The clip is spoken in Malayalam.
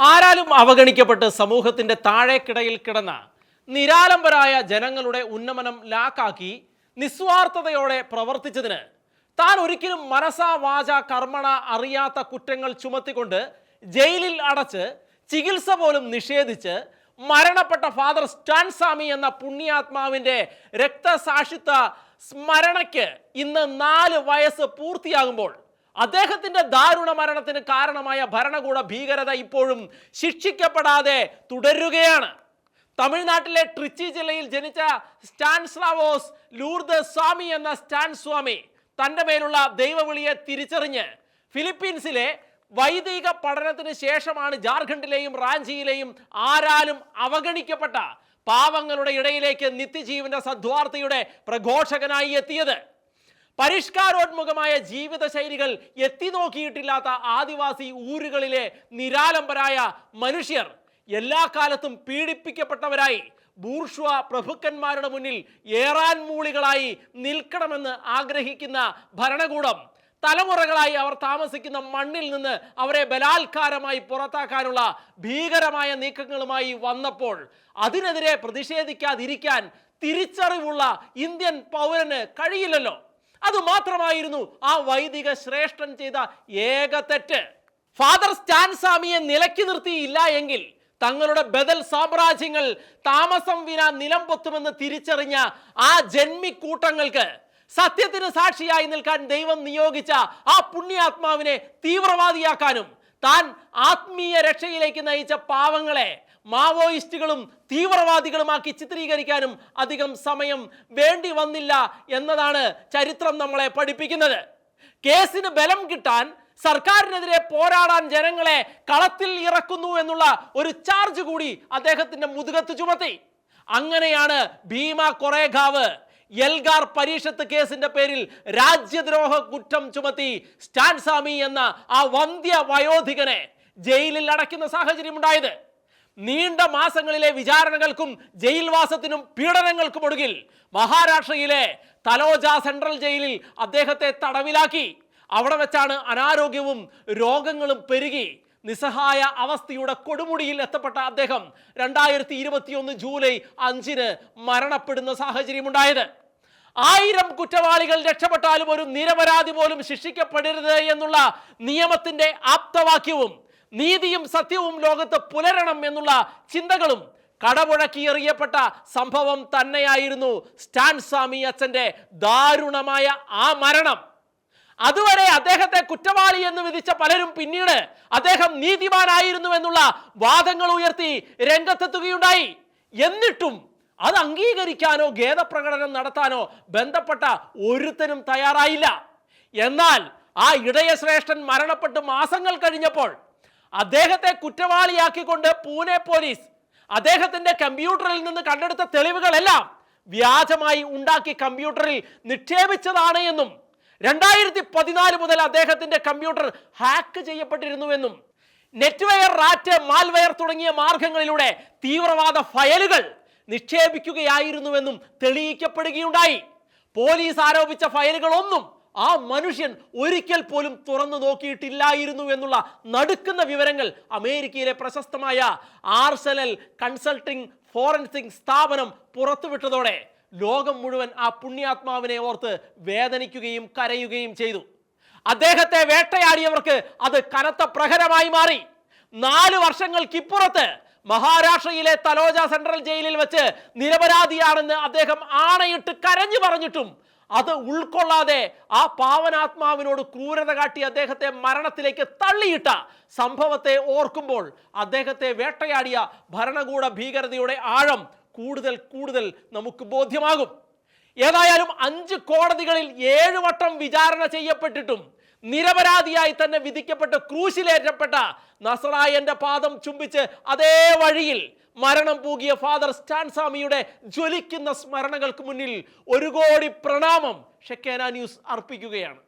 ആരാലും അവഗണിക്കപ്പെട്ട് സമൂഹത്തിന്റെ താഴേക്കിടയിൽ കിടന്ന നിരാലംബരായ ജനങ്ങളുടെ ഉന്നമനം ലാക്കാക്കി നിസ്വാർത്ഥതയോടെ പ്രവർത്തിച്ചതിന് താൻ ഒരിക്കലും മനസാ വാച കർമ്മണ അറിയാത്ത കുറ്റങ്ങൾ ചുമത്തിക്കൊണ്ട് ജയിലിൽ അടച്ച് ചികിത്സ പോലും നിഷേധിച്ച് മരണപ്പെട്ട ഫാദർ സ്റ്റാൻസാമി എന്ന പുണ്യാത്മാവിന്റെ രക്തസാക്ഷിത്വ സ്മരണയ്ക്ക് ഇന്ന് നാല് വയസ്സ് പൂർത്തിയാകുമ്പോൾ അദ്ദേഹത്തിന്റെ ദാരുണ മരണത്തിന് കാരണമായ ഭരണകൂട ഭീകരത ഇപ്പോഴും ശിക്ഷിക്കപ്പെടാതെ തുടരുകയാണ്. തമിഴ്നാട്ടിലെ ട്രിച്ചി ജില്ലയിൽ ജനിച്ച സ്റ്റാൻസ്ലാവോസ് ലൂർദ് സ്വാമി എന്ന സ്റ്റാൻ സ്വാമി തന്റെ മേലുള്ള ദൈവവിളിയെ തിരിച്ചറിഞ്ഞ് ഫിലിപ്പീൻസിലെ വൈദിക പഠനത്തിന് ശേഷമാണ് ജാർഖണ്ഡിലെയും റാഞ്ചിയിലെയും ആരാലും അവഗണിക്കപ്പെട്ട പാവങ്ങളുടെ ഇടയിലേക്ക് നിത്യജീവന്റെ സദ്വാർത്തയുടെ പ്രഘോഷകനായി എത്തിയത്. പരിഷ്കാരോന്മുഖമായ ജീവിത ശൈലികൾ എത്തി നോക്കിയിട്ടില്ലാത്ത ആദിവാസി ഊരുകളിലെ നിരാലംബരായ മനുഷ്യർ എല്ലാ കാലത്തും പീഡിപ്പിക്കപ്പെട്ടവരായി ബൂർഷ്വ പ്രഭുക്കന്മാരുടെ മുന്നിൽ ഏറാൻ മൂളികളായി നിൽക്കണമെന്ന് ആഗ്രഹിക്കുന്ന ഭരണകൂടം തലമുറകളായി അവർ താമസിക്കുന്ന മണ്ണിൽ നിന്ന് അവരെ ബലാത്കാരമായി പുറത്താക്കാനുള്ള ഭീകരമായ നീക്കങ്ങളുമായി വന്നപ്പോൾ അതിനെതിരെ പ്രതിഷേധിക്കാതിരിക്കാൻ തിരിച്ചറിവുള്ള ഇന്ത്യൻ പൗരന് കഴിയില്ലല്ലോ. അത് മാത്രമായിരുന്നു ആ വൈദിക ശ്രേഷ്ഠൻ ചെയ്ത ഏക തെറ്റ്. ഫാദർ സ്റ്റാൻ സ്വാമിയെ നിലയ്ക്ക് നിർത്തിയില്ല എങ്കിൽ തങ്ങളുടെ ബദൽ സാമ്രാജ്യങ്ങൾ താമസം വിന നിലം പൊത്തുമെന്ന് തിരിച്ചറിഞ്ഞ ആ ജന്മിക്കൂട്ടങ്ങൾക്ക് സത്യത്തിന് സാക്ഷിയായി നിൽക്കാൻ ദൈവം നിയോഗിച്ച ആ പുണ്യാത്മാവിനെ തീവ്രവാദിയാക്കാനും താൻ ആത്മീയ രക്ഷയിലേക്ക് നയിച്ച പാവങ്ങളെ മാവോയിസ്റ്റുകളും തീവ്രവാദികളുമാക്കി ചിത്രീകരിക്കാനും അധികം സമയം വേണ്ടി വന്നില്ല എന്നതാണ് ചരിത്രം നമ്മളെ പഠിപ്പിക്കുന്നത്. കേസിന് ബലം കിട്ടാൻ സർക്കാരിനെതിരെ പോരാടാൻ ജനങ്ങളെ കളത്തിൽ ഇറക്കുന്നു എന്നുള്ള ഒരു ചാർജ് കൂടി അദ്ദേഹത്തിന്റെ മുതുകത്ത് ചുമത്തി. അങ്ങനെയാണ് ഭീമ കൊറേഖാവ് എൽഗാർ പരീക്ഷത്ത് കേസിന്റെ പേരിൽ രാജ്യദ്രോഹ കുറ്റം ചുമത്തി സ്റ്റാൻസാമി എന്ന ആ വന്ധ്യ വയോധികനെ ജയിലിൽ അടയ്ക്കുന്ന സാഹചര്യം ഉണ്ടായത് നീണ്ട മാസങ്ങളിലെ വിചാരണകൾക്കും ജയിൽവാസത്തിനും പീഡനങ്ങൾക്കും ഒടുകിൽ മഹാരാഷ്ട്രയിലെ തലോജ സെൻട്രൽ ജയിലിൽ അദ്ദേഹത്തെ തടവിലാക്കി. അവിടെ വെച്ചാണ് അനാരോഗ്യവും രോഗങ്ങളും പെരുകി. നിസ്സഹായ അവസ്ഥയുടെ കൊടുമുടിയിൽ എത്തപ്പെട്ട അദ്ദേഹം രണ്ടായിരത്തി ഇരുപത്തിയൊന്ന് ജൂലൈ അഞ്ചിന് മരണപ്പെടുന്ന സാഹചര്യമുണ്ടായത്. ആയിരം കുറ്റവാളികൾ രക്ഷപ്പെട്ടാലും ഒരു നിരപരാധി പോലും ശിക്ഷിക്കപ്പെടരുത് എന്നുള്ള നിയമത്തിന്റെ ആപ്തവാക്യവും നീതിയും സത്യവും ലോകത്ത് പുലരണം എന്നുള്ള ചിന്തകളും കടമുഴക്കിയെറിയപ്പെട്ട സംഭവം തന്നെയായിരുന്നു സ്റ്റാൻ സ്വാമി അച്ഛന്റെ ദാരുണമായ ആ മരണം. അതുവരെ അദ്ദേഹത്തെ കുറ്റവാളി എന്ന് വിധിച്ച പലരും പിന്നീട് അദ്ദേഹം നീതിമാനായിരുന്നു എന്നുള്ള വാദങ്ങൾ ഉയർത്തി രംഗത്തെത്തുകയുണ്ടായി. എന്നിട്ടും അത് അംഗീകരിക്കാനോ ഖേദപ്രകടനം നടത്താനോ ബന്ധപ്പെട്ട ഒരുത്തനും തയ്യാറായില്ല. എന്നാൽ ആ ഇടയശ്രേഷ്ഠൻ മരണപ്പെട്ട് മാസങ്ങൾ കഴിഞ്ഞപ്പോൾ അദ്ദേഹത്തെ കുറ്റവാളിയാക്കിക്കൊണ്ട് പൂനെ പോലീസ് അദ്ദേഹത്തിന്റെ കമ്പ്യൂട്ടറിൽ നിന്ന് കണ്ടെടുത്ത തെളിവുകളെല്ലാം വ്യാജമായി ഉണ്ടാക്കി കമ്പ്യൂട്ടറിൽ നിക്ഷേപിച്ചതാണ് എന്നും രണ്ടായിരത്തി പതിനാല് മുതൽ അദ്ദേഹത്തിന്റെ കമ്പ്യൂട്ടർ ഹാക്ക് ചെയ്യപ്പെട്ടിരുന്നുവെന്നും നെറ്റ്വെയർ റാറ്റ് മാൽവെയർ തുടങ്ങിയ മാർഗങ്ങളിലൂടെ തീവ്രവാദ ഫയലുകൾ നിക്ഷേപിക്കുകയായിരുന്നുവെന്നും തെളിയിക്കപ്പെടുകയുണ്ടായി. പോലീസ് ആരോപിച്ച ഫയലുകളൊന്നും ആ മനുഷ്യൻ ഒരിക്കൽ പോലും തുറന്നു നോക്കിയിട്ടില്ലായിരുന്നു എന്നുള്ള നടുക്കുന്ന വിവരങ്ങൾ അമേരിക്കയിലെ പ്രശസ്തമായ ആർസെലൽ കൺസൾട്ടിംഗ് ഫോറൻസിക് സ്ഥാപനം പുറത്തുവിട്ടതോടെ ലോകം മുഴുവൻ ആ പുണ്യാത്മാവിനെ ഓർത്ത് വേദനിക്കുകയും കരയുകയും ചെയ്തു. അദ്ദേഹത്തെ വേട്ടയാടിയവർക്ക് അത് കനത്ത പ്രഹരമായി മാറി. നാല് വർഷങ്ങൾക്കിപ്പുറത്ത് മഹാരാഷ്ട്രയിലെ തലോജ സെൻട്രൽ ജയിലിൽ വെച്ച് നിരപരാധിയാണെന്ന് അദ്ദേഹം ആണയിട്ട് കരഞ്ഞു പറഞ്ഞിട്ടും അത് ഉൾക്കൊള്ളാതെ ആ പാവനാത്മാവിനോട് ക്രൂരത കാട്ടി അദ്ദേഹത്തെ മരണത്തിലേക്ക് തള്ളിയിട്ട സംഭവത്തെ ഓർക്കുമ്പോൾ അദ്ദേഹത്തെ വേട്ടയാടിയ ഭരണകൂട ഭീകരതയുടെ ആഴം കൂടുതൽ കൂടുതൽ നമുക്ക് ബോധ്യമാകും. ഏതായാലും അഞ്ച് കോടതികളിൽ ഏഴ് വട്ടം വിചാരണ ചെയ്യപ്പെട്ടിട്ടും നിരപരാധിയായി തന്നെ വിധിക്കപ്പെട്ട് ക്രൂശിലേറ്റപ്പെട്ട നസറായന്റെ പാദം ചുംബിച്ച് അതേ വഴിയിൽ മരണം പൂകിയ ഫാദർ സ്റ്റാൻസാമിയുടെ ജ്വലിക്കുന്ന സ്മരണകൾക്ക് മുന്നിൽ ഒരു കോടി പ്രണാമം ഷെക്കേന ന്യൂസ് അർപ്പിക്കുകയാണ്.